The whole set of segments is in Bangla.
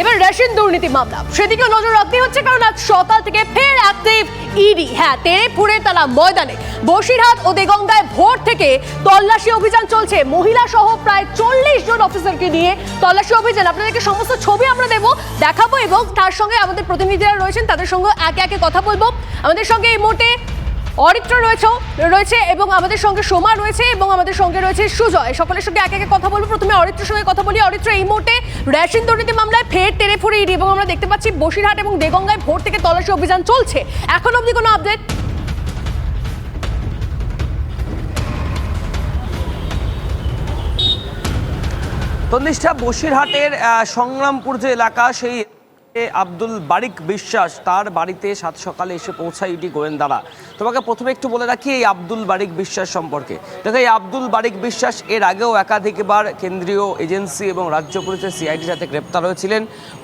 এবার রেশন দুর্নীতি মামলা। সেদিকে নজর রাখতে হচ্ছে, কারণ আজ সকাল থেকে ফের অ্যাক্টিভ ইডি হ্যাঁ তেরে ফুড়ে তালা ময়দানে। বসিরহাট ও দেগঙ্গায় ভোর থেকে তল্লাশি অভিযান চলছে। মহিলা সহ প্রায় চল্লিশ জন অফিসারকে নিয়ে তল্লাশি অভিযান। আপনাদেরকে সমস্ত ছবি আমরা দেবো, দেখাবো এবং তার সঙ্গে আমাদের প্রতিনিধিরা রয়েছেন, তাদের সঙ্গে একে একে কথা বলব। আমাদের সঙ্গে এই মুহূর্তে অরিত্র রয়েছে রয়েছে এবং আমাদের সঙ্গে সোমা রয়েছে এবং আমাদের সঙ্গে রয়েছে সুজয়। সকলের সঙ্গে একে একে কথা বলব। প্রথমে অরিত্রের সঙ্গে কথা বলি। অরিত্র, এই মুহূর্তে রেশন দুর্নীতি মামলায় ফের তেরে ফুড়ে ইডি এবং আমরা দেখতে পাচ্ছি বসিরহাট এবং দেগঙ্গায় ভোর থেকে তল্লাশি অভিযান চলছে। এখন অবধি কোনো আপডেট তন্নিষ্ঠা বসিরহাটের সংগ্রামপুর যে এলাকা, সেই আব্দুল বারিক বিশ্বাস তার বাড়িতে সাত সকালে এসে পৌঁছায় ইডি গোয়েন্দারা। তোমাকে প্রথমে একটু বলে রাখি এই আব্দুল বারিক বিশ্বাস সম্পর্কে। দেখো, এই আব্দুল বারিক বিশ্বাস এর আগেও একাধিকবার কেন্দ্রীয় এজেন্সি এবং রাজ্য পুলিশের সিআইডির সাথে গ্রেপ্তার হয়েছিলেন।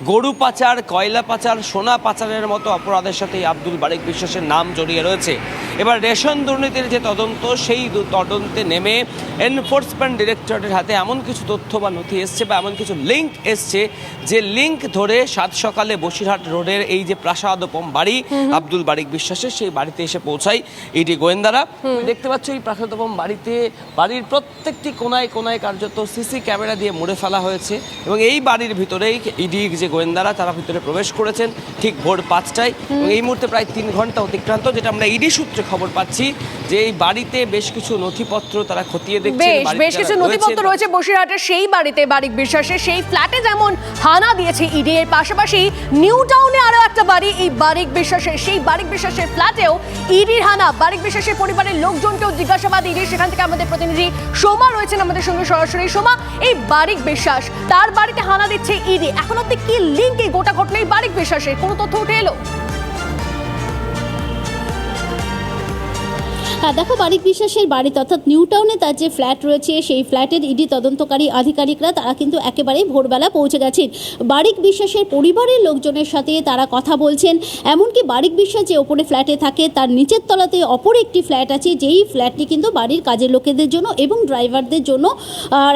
গরু পাচার, কয়লা পাচার, সোনা পাচারের মতো অপরাধের সাথে এই আব্দুল বারিক বিশ্বাসের নাম জড়িয়ে রয়েছে। এবার রেশন দুর্নীতির যে তদন্ত, সেই তদন্তে নেমে এনফোর্সমেন্ট ডিরেক্টরেটের হাতে এমন কিছু তথ্য বা নথি এসছে বা এমন কিছু লিঙ্ক এসছে, যে লিঙ্ক ধরে সাত সকালে বসিরহাট রোডের এই যে প্রাসাদোপম বাড়ি আব্দুল বারিক বিশ্বাসের সেই বাড়িতে এসে পৌঁছায় ইডি গোয়েন্দারা। দেখতে পাচ্ছ এই প্রাসাদোপম বাড়িতে বাড়ির প্রত্যেকটি কোনায় কোনায় কার্যত সিসি ক্যামেরা দিয়ে মুড়ে ফেলা হয়েছে এবং এই বাড়ির ভিতরেই ইডি যে গোয়েন্দারা তারা ভিতরে প্রবেশ করেছেন ঠিক ভোর পাঁচটায়। এবং এই মুহূর্তে প্রায় তিন ঘণ্টা অতিক্রান্ত যেটা আমরা ইডি সূত্রে খবর পাচ্ছি যে এই বাড়িতে বেশ কিছু নথিপত্র তারা খতিয়ে দেখছেন বেশ কিছু নথিপত্র রয়েছে বসিরহাটের সেই বাড়িতে বারিক বিশ্বাসের। সেই ফ্ল্যাটে যেমন হানা দিয়েছে ইডি এর পাশাপাশি নিউ টাউনে আরও একটা বাড়ি, এই বারিক বিশ্বাসের সেই বারিক বিশ্বাসের ফ্ল্যাটেও ইডির হানা, বারিক বিশ্বাসের পরিবারের লোকজনকেও জিজ্ঞাসাবাদ ইডি সেখান থেকে আমাদের প্রতিনিধি সোমা রয়েছেন আমাদের সঙ্গে সরাসরি। সোমা, এই বারিক বিশ্বাস, তার বাড়িতে হানা দিচ্ছে ইডি, এখন অব্দি কি লিঙ্ক এই গোটা এই বারিক বিশ্বাসের? কোনো তথ্য উঠে এলো? হ্যাঁ দেখো বারিক বিশ্বাসের বাড়িতে অর্থাৎ নিউ টাউনে তার যে ফ্ল্যাট রয়েছে, সেই ফ্ল্যাটের ইডি তদন্তকারী আধিকারিকরা, তারা কিন্তু একেবারেই ভোরবেলা পৌঁছে গেছেন। বারিক বিশ্বাসের পরিবারের লোকজনের সাথে তারা কথা বলছেন। এমনকি বারিক বিশ্বাস যে ওপরে ফ্ল্যাটে থাকে, তার নিচের তলাতে অপর একটি ফ্ল্যাট আছে, যেই ফ্ল্যাটটি কিন্তু বাড়ির কাজের লোকেদের জন্য এবং ড্রাইভারদের জন্য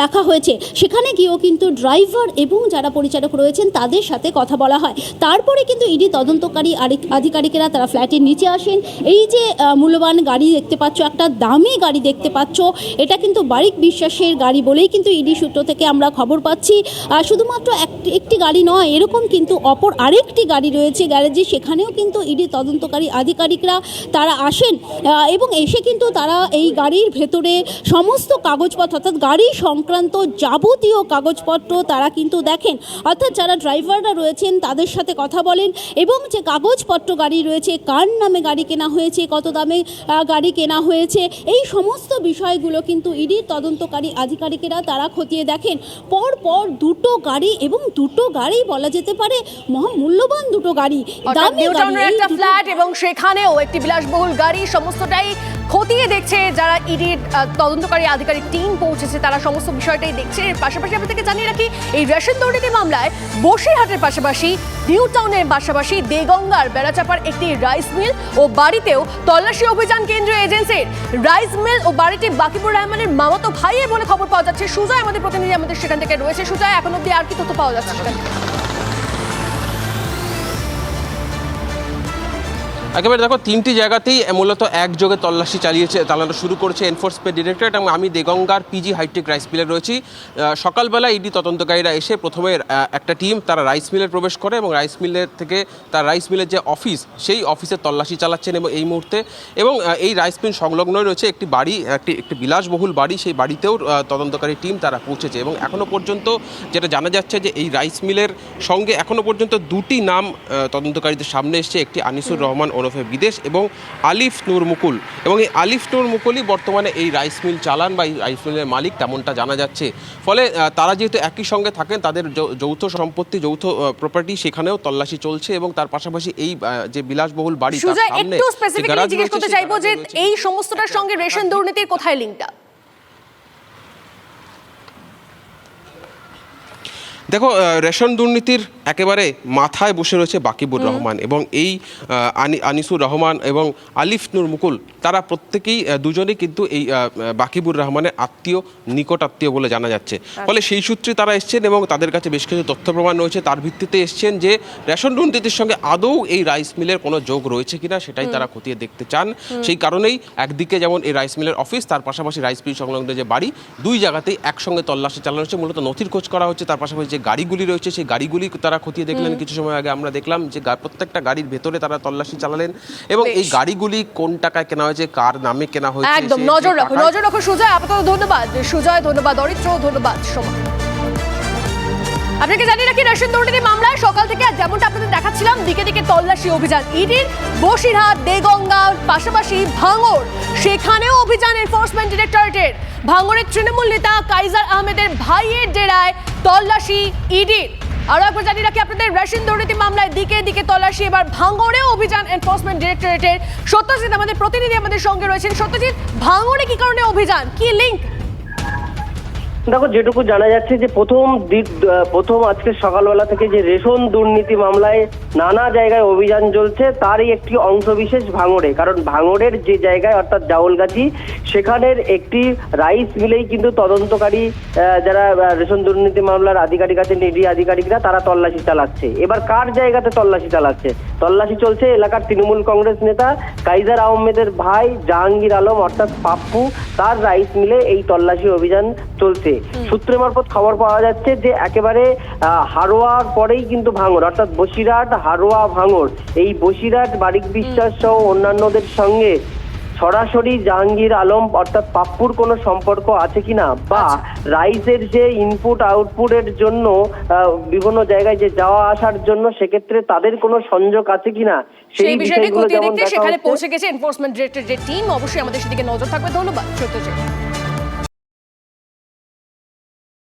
রাখা হয়েছে। সেখানে গিয়েও কিন্তু ড্রাইভার এবং যারা পরিচালক রয়েছেন, তাদের সাথে কথা বলা হয়। তারপরে কিন্তু ইডি তদন্তকারী আধিকারিকেরা তারা ফ্ল্যাটের নিচে আসেন। এই যে মূল্যবান গাড়ি দেখতে পাচ্ছ, একটা দামি গাড়ি দেখতে পাচ্ছ। এটা কিন্তু বারিক বিশ্বাসের গাড়ি বলেই কিন্তু ইডি সূত্র থেকে আমরা খবর পাচ্ছি। শুধুমাত্র একটি গাড়ি নয়, এরকম কিন্তু অপর আরেকটি গাড়ি রয়েছে গ্যারেজে। সেখানেও কিন্তু ইডি তদন্তকারী আধিকারিকরা তারা আসেন এবং এসে কিন্তু তারা এই গাড়ির ভেতরে সমস্ত কাগজপত্র, অর্থাৎ গাড়ি সংক্রান্ত যাবতীয় কাগজপত্র তারা কিন্তু দেখেন। অর্থাৎ যারা ড্রাইভাররা রয়েছেন, তাদের সাথে কথা বলেন, এবং যে কাগজপত্র গাড়ি রয়েছে, কার নামে গাড়ি কেনা হয়েছে, কত দামে গাড়ি কেনা হয়েছে এই সমস্ত বিষয়গুলো কিন্তু ইডির তদন্তকারী আধিকারিকেরা তারা খতিয়ে দেখেন পর পর দুটো গাড়ি এবং দুটো গাড়ি বলা যেতে পারে মহা মূল্যবান দুটো গাড়ি দামি। একটা ফ্ল্যাট এবং সেখানেও একটি বিলাসবহুল গাড়ি সমস্তটাই খতিয়ে দেখছে যারা ইডির তদন্তকারী আধিকারিক টিম পৌঁছেছে, তারা সমস্ত বিষয়টাই দেখছে। এর পাশাপাশি আপনাদেরকে জানিয়ে রাখি, এই রেশন দুর্নীতি মামলায় বসিরহাটের পাশাপাশি, নিউ টাউনের পাশাপাশি দেগঙ্গার বেড়াচাপার একটি রাইস মিল ও বাড়িতেও তল্লাশি অভিযান কেন্দ্রীয় এজেন্সির রাইস মিল ও বাড়িটি বাকিবুর রহমানের মামাতো ভাইয়ের বলে খবর পাওয়া যাচ্ছে। সুজয় আমাদের প্রতিনিধি আমাদের সেখান থেকে রয়েছে। সুজয়, এখন অব্দি আর কি তথ্য পাওয়া যাচ্ছে সেখান থেকে? একেবারে দেখো, তিনটি জায়গাতেই মূলত একযোগে তল্লাশি চালিয়েছে, চালানো শুরু করেছে এনফোর্সমেন্ট ডিরেক্টরেট এবং আমি দেগঙ্গার পিজি হাইটেক রাইস মিলে রয়েছি। সকালবেলা ইডি তদন্তকারীরা এসে প্রথমে একটা টিম তারা রাইস মিলে প্রবেশ করে এবং রাইস মিলের থেকে তার রাইস মিলের যে অফিস সেই অফিসে তল্লাশি চালাচ্ছেন এবং এই মুহূর্তে এবং এই রাইস মিল সংলগ্নই রয়েছে একটি বাড়ি, একটি একটি বিলাসবহুল বাড়ি, সেই বাড়িতেও তদন্তকারী টিম তারা পৌঁছেছে এবং এখনও পর্যন্ত যেটা জানা যাচ্ছে যে এই রাইস মিলের সঙ্গে এখনও পর্যন্ত দুটি নাম তদন্তকারীদের সামনে এসছে, একটি আনিসুর রহমান ওরফে বিদেশ এবং আলিফ নূর মুকুল। এবং এই আলিফ নূর মুকুলই বর্তমানে এই রাইস মিল চালান বা এই রাইস মিলের মালিক তেমনটা জানা যাচ্ছে। ফলে তারা যেহেতু একই সঙ্গে থাকেন তাদের যৌথ সম্পত্তি যৌথ প্রপার্টি সেখানেও তল্লাশি চলছে এবং তার পাশাপাশি এই যে বিলাসবহুল বাড়ি তার সামনে জিজ্ঞেস করতে চাইব যে এই সমস্তটার সঙ্গে রেশন দুর্নীতির কোথায় লিঙ্কটা দেখো রেশন দুর্নীতির একেবারে মাথায় বসে রয়েছে বাকিবুর রহমান এবং এই আনি- আনিসুর রহমান এবং আলিফ নূর মুকুল তারা প্রত্যেকেই দুজনেই কিন্তু এই বাকিবুর রহমানের আত্মীয় নিকট আত্মীয় বলে জানা যাচ্ছে। ফলে সেই সূত্রে তারা এসছেন এবং তাদের কাছে বেশ কিছু তথ্য প্রমাণ রয়েছে। তার ভিত্তিতে এসছেন যে রেশন দুর্নীতির সঙ্গে আদৌ এই রাইস মিলের কোনো যোগ রয়েছে কিনা সেটাই তারা খতিয়ে দেখতে চান। সেই কারণেই একদিকে যেমন এই রাইস মিলের অফিস তার পাশাপাশি রাইস মিল সংলগ্ন যে বাড়ি দুই জায়গাতেই একসঙ্গে তল্লাশি চালানো হচ্ছে। মূলত নথির খোঁজ করা হচ্ছে তার পাশাপাশি যে গাড়িগুলি রয়েছে সেই গাড়িগুলি তারা খতিয়ে দেখলেন কিছু সময় আগে। আমরা দেখলাম যে প্রত্যেকটা গাড়ির ভেতরে তারা তল্লাশি চালালেন এবং এই গাড়িগুলি কোন টাকায় কেনা হয়েছে কার নামে কেনা হয়েছে একদম নজর রাখো নজর রাখো সুজয় আপাতত ধন্যবাদ। সুজয় ধন্যবাদ অরিত্র ধন্যবাদ সময় আপনাকে জানিয়ে রাখি, রেশন দুর্নীতি মামলায় সকাল থেকে আজ যেমনটা আপনাদের দেখাচ্ছিলাম, দিকে দিকে তল্লাশি অভিযান। ইডির বসিরহাট দেগঙ্গা পাশাপাশি ভাঙড়। সেখানেও অভিযান এনফোর্সমেন্ট ডিরেক্টরেটের ভাঙড়ের তৃণমূল নেতা কাইজার আহমেদের ভাইয়ের ডেরায় তল্লাশি ইডির। আরও একবার জানিয়ে রাখি আপনাদের, রেশন দুর্নীতি মামলায় দিকে দিকে তল্লাশি, এবার ভাঙড়েও অভিযান এনফোর্সমেন্ট ডিরেক্টরেটের সত্যজিৎ আমাদের প্রতিনিধি আমাদের সঙ্গে রয়েছেন। সত্যজিৎ, ভাঙড়ে কি কারণে অভিযান? কি লিঙ্ক দেখো, যেটুকু জানা যাচ্ছে যে প্রথম প্রথম আজকে সকালবেলা থেকে যে রেশন দুর্নীতি মামলায় নানা জায়গায় অভিযান চলছে, তারই একটি অংশবিশেষ ভাঙড়ে। কারণ ভাঙড়ের যে জায়গায়, অর্থাৎ জাউলগাছি, সেখানের একটি রাইস মিলেই কিন্তু তদন্তকারী যারা রেশন দুর্নীতি মামলার আধিকারিক আছেন, ইডি আধিকারিকরা, তারা তল্লাশি চালাচ্ছে। এবার কার জায়গাতে তল্লাশি চালাচ্ছে? তল্লাশি চলছে এলাকার তৃণমূল কংগ্রেস নেতা কাইজার আহমেদের ভাই জাহাঙ্গীর আলম, অর্থাৎ পাপ্পু, তার রাইস মিলে এই তল্লাশি অভিযান চলছে। সূত্রে মারফত খবর পাওয়া যাচ্ছে যে একেবারে হারোয়ার পরেই কিন্তু ভাঙর অর্থাৎ বসিরহাট হারোয়া ভাঙর। এই বসিরহাট বারিক বিশ্বাস সহ অন্যান্যদের সঙ্গে সরাসরি জাহাঙ্গীর আলম অর্থাৎ পাপ্পুর কোনো সম্পর্ক আছে কিনা? বা রাইসের যে ইনপুট আউটপুটের জন্য বিভিন্ন জায়গায় যে যাওয়া আসার জন্য সেক্ষেত্রে তাদের কোনো সংযোগ আছে কিনা? সেই বিষয়টি খতিয়ে দেখতে সেখানে পৌঁছে গেছে এনফোর্সমেন্ট ডিরেক্টরেটের টিম অবশ্যই আমাদের সেদিকে নজর থাকবে। ধন্যবাদ। সত্যজিৎ।